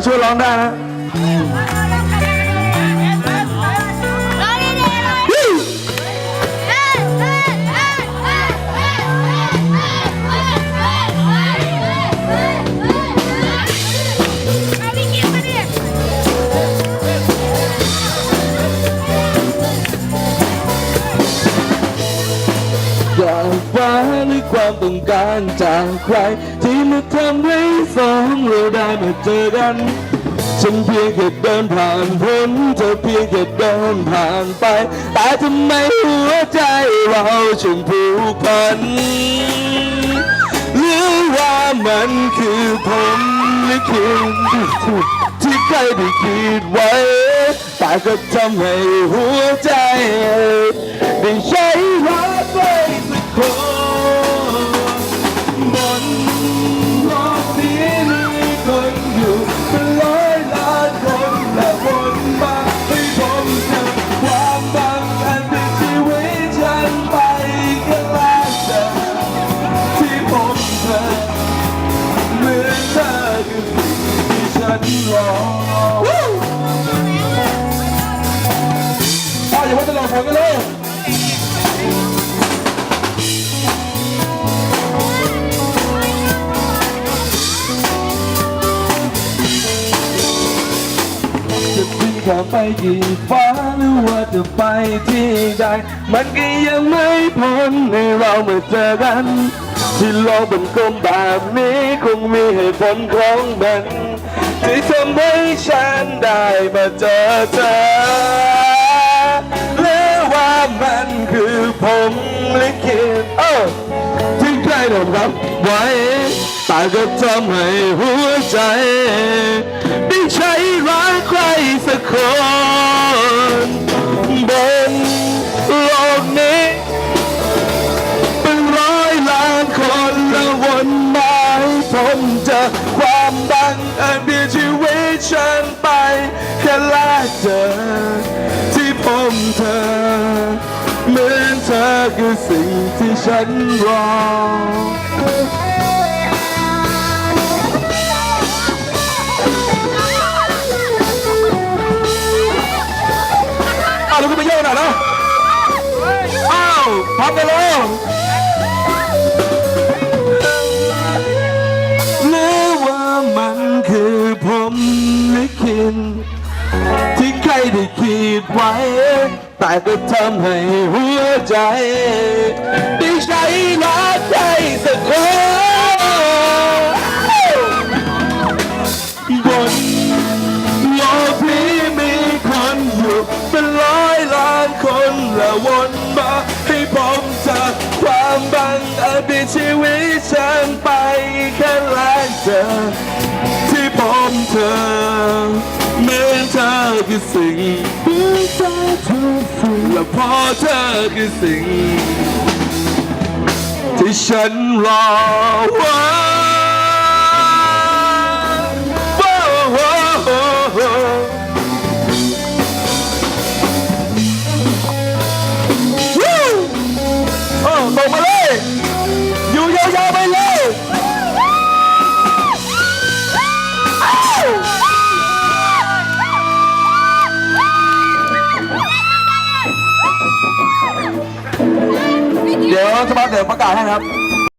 มาช่วยร้องได้นะจากฟ้าหรือความต้องการจากใคร มาทำให้สองเราได้มาเจอกัน ฉันเพียงแค่เดินผ่านพ้นเธอเพียงแค่เดินผ่านไป แต่ทำไมหัวใจเราช่างผูกพันหรือว่ามันคือผมลิขิตที่ใครได้คิดไว้ แต่ก็ทำให้หัวใจ ฉันรออย่าว่าจะหลกผมกันเลยจะบินข้ามไปกี่ฟ้าหรือว่าจะไปที่ใด มันก็ยังไม่พ้นในเราเมื่อเจอกัน ที่โลกเป็นกลมแบบนี้คงมีเหตุผลของมัน ที่ทำให้ฉันได้มาเจอเธอหรือว่ามันคือผมลิขิตเออที่ใครโดนรับไว้แต่ก็ทำให้หัวใจ ได้ใช้รักใครสักคน มเจอความบังเอิญเดียชีวิตฉันไป แค่แลกเจอที่ผมเธอ เหมือนเธอคือสิ่งที่ฉันรออ้าลุกขึ้นไปโยกหน่อยนะอ้าวพับไปเลย ได้คิดไว้ แต่ก็ทำให้หัวใจ ได้ใช้รักใครสักคนบนโลกนี้มีคนอยู่เป็นร้อยล้านคนและวนมาให้ผมเจอความบังเอิญในชีวิตฉันไปแค่แลกเจอที่ผมเธอ เหมือนเธอคือสิ่งที่เธอทุกสิ่งและพอเธอคือสิ่ง ที่ฉันรอไว้ เดี๋ยวสมาเดี๋ยวประกาศให้ครับ